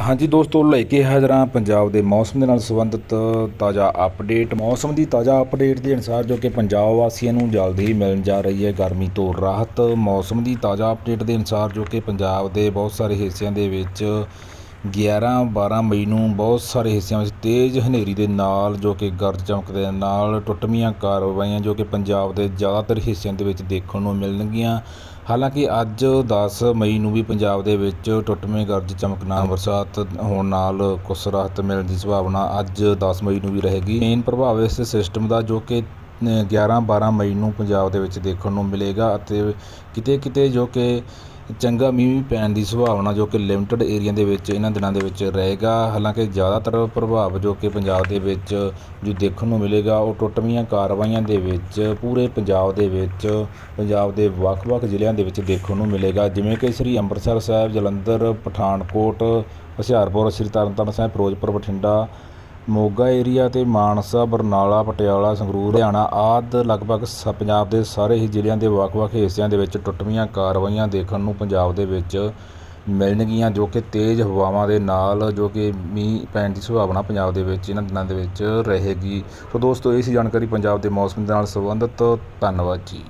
ਹਾਂਜੀ ਦੋਸਤੋ, ਲੈ ਕੇ ਹਾਜ਼ਰ ਹਾਂ ਪੰਜਾਬ ਦੇ ਮੌਸਮ ਦੇ ਨਾਲ ਸੰਬੰਧਿਤ ਤਾਜ਼ਾ ਅਪਡੇਟ ਮੌਸਮ ਦੀ ਤਾਜ਼ਾ ਅਪਡੇਟ ਦੇ ਅਨੁਸਾਰ ਜੋ ਕਿ ਪੰਜਾਬ ਵਾਸੀਆਂ ਨੂੰ ਜਲਦੀ ਹੀ ਮਿਲਣ ਜਾ ਰਹੀ ਹੈ ਗਰਮੀ ਤੋਂ ਰਾਹਤ। ਮੌਸਮ ਦੀ ਤਾਜ਼ਾ ਅਪਡੇਟ ਦੇ ਅਨੁਸਾਰ ਜੋ ਕਿ ਪੰਜਾਬ ਦੇ ਬਹੁਤ ਸਾਰੇ ਹਿੱਸਿਆਂ ਦੇ ਵਿੱਚ 11 12 ਮਈ ਨੂੰ ਬਹੁਤ ਸਾਰੇ ਹਿੱਸਿਆਂ ਵਿੱਚ ਤੇਜ਼ ਹਨੇਰੀ ਦੇ ਨਾਲ ਜੋ ਕਿ ਗਰਜ ਚਮਕ ਦੇ ਨਾਲ ਟੁੱਟਵੀਆਂ ਕਾਰਵਾਈਆਂ ਜੋ ਕਿ ਪੰਜਾਬ ਦੇ ਜ਼ਿਆਦਾਤਰ ਹਿੱਸਿਆਂ ਦੇ ਵਿੱਚ ਦੇਖਣ ਨੂੰ ਮਿਲਣਗੀਆਂ। ਹਾਲਾਂਕਿ ਅੱਜ 10 ਮਈ ਨੂੰ ਵੀ ਪੰਜਾਬ ਦੇ ਵਿੱਚ ਟੁੱਟਵੇਂ ਗਰਜ ਚਮਕ ਨਾਲ ਬਰਸਾਤ ਹੋਣ ਨਾਲ ਕੁਛ ਰਾਹਤ ਮਿਲਣ ਦੀ ਸੰਭਾਵਨਾ ਅੱਜ 10 ਮਈ ਨੂੰ ਵੀ ਰਹੇਗੀ। ਮੇਨ ਪ੍ਰਭਾਵ ਇਸ ਸਿਸਟਮ ਦਾ ਜੋ ਕਿ 11 12 ਮਈ ਨੂੰ ਪੰਜਾਬ ਦੇ ਵਿੱਚ ਦੇਖਣ ਨੂੰ ਮਿਲੇਗਾ ਅਤੇ ਕਿਤੇ ਕਿਤੇ ਜੋ ਕਿ ਚੰਗਾ ਮੀਂਹ ਵੀ ਪੈਣ ਦੀ ਸੰਭਾਵਨਾ ਜੋ ਕਿ ਲਿਮਟਿਡ ਏਰੀਆ ਦੇ ਵਿੱਚ ਇਹਨਾਂ ਦਿਨਾਂ ਦੇ ਵਿੱਚ ਰਹੇਗਾ। ਹਾਲਾਂਕਿ ਜ਼ਿਆਦਾਤਰ ਪ੍ਰਭਾਵ ਜੋ ਕਿ ਪੰਜਾਬ ਦੇ ਵਿੱਚ ਜੋ ਦੇਖਣ ਨੂੰ ਮਿਲੇਗਾ ਉਹ ਟੁੱਟਵੀਆਂ ਕਾਰਵਾਈਆਂ ਦੇ ਵਿੱਚ ਪੂਰੇ ਪੰਜਾਬ ਦੇ ਵਿੱਚ, ਪੰਜਾਬ ਦੇ ਵੱਖ-ਵੱਖ ਜ਼ਿਲ੍ਹਿਆਂ ਦੇ ਵਿੱਚ ਦੇਖਣ ਨੂੰ ਮਿਲੇਗਾ। ਜਿਵੇਂ ਕਿ ਸ੍ਰੀ ਅੰਮ੍ਰਿਤਸਰ ਸਾਹਿਬ, ਜਲੰਧਰ, ਪਠਾਨਕੋਟ, ਹੁਸ਼ਿਆਰਪੁਰ, ਸ੍ਰੀ ਤਰਨਤਾਰਨ ਸਾਹਿਬ, ਫਿਰੋਜ਼ਪੁਰ, ਬਠਿੰਡਾ ਮੋਗਾ ਏਰੀਆ ਅਤੇ ਮਾਨਸਾ, ਬਰਨਾਲਾ, ਪਟਿਆਲਾ, ਸੰਗਰੂਰ ਲੁਧਿਆਣਾ ਆਦਿ ਲਗਭਗ ਸ, ਪੰਜਾਬ ਦੇ ਸਾਰੇ ਹੀ ਜ਼ਿਲ੍ਹਿਆਂ ਦੇ ਵੱਖ-ਵੱਖ ਹਿੱਸਿਆਂ ਦੇ ਵਿੱਚ ਟੁੱਟਵੀਆਂ ਕਾਰਵਾਈਆਂ ਦੇਖਣ ਨੂੰ ਪੰਜਾਬ ਦੇ ਵਿੱਚ ਮਿਲਣਗੀਆਂ, ਜੋ ਕਿ ਤੇਜ਼ ਹਵਾਵਾਂ ਦੇ ਨਾਲ, ਜੋ ਕਿ ਮੀਂਹ ਪੈਣ ਦੀ ਸੰਭਾਵਨਾ ਪੰਜਾਬ ਦੇ ਵਿੱਚ ਇਹਨਾਂ ਦਿਨਾਂ ਦੇ ਵਿੱਚ ਰਹੇਗੀ। ਸੋ ਦੋਸਤੋ, ਇਹ ਸੀ ਜਾਣਕਾਰੀ ਪੰਜਾਬ ਦੇ ਮੌਸਮ ਦੇ ਨਾਲ ਸੰਬੰਧਿਤ। ਧੰਨਵਾਦ ਜੀ।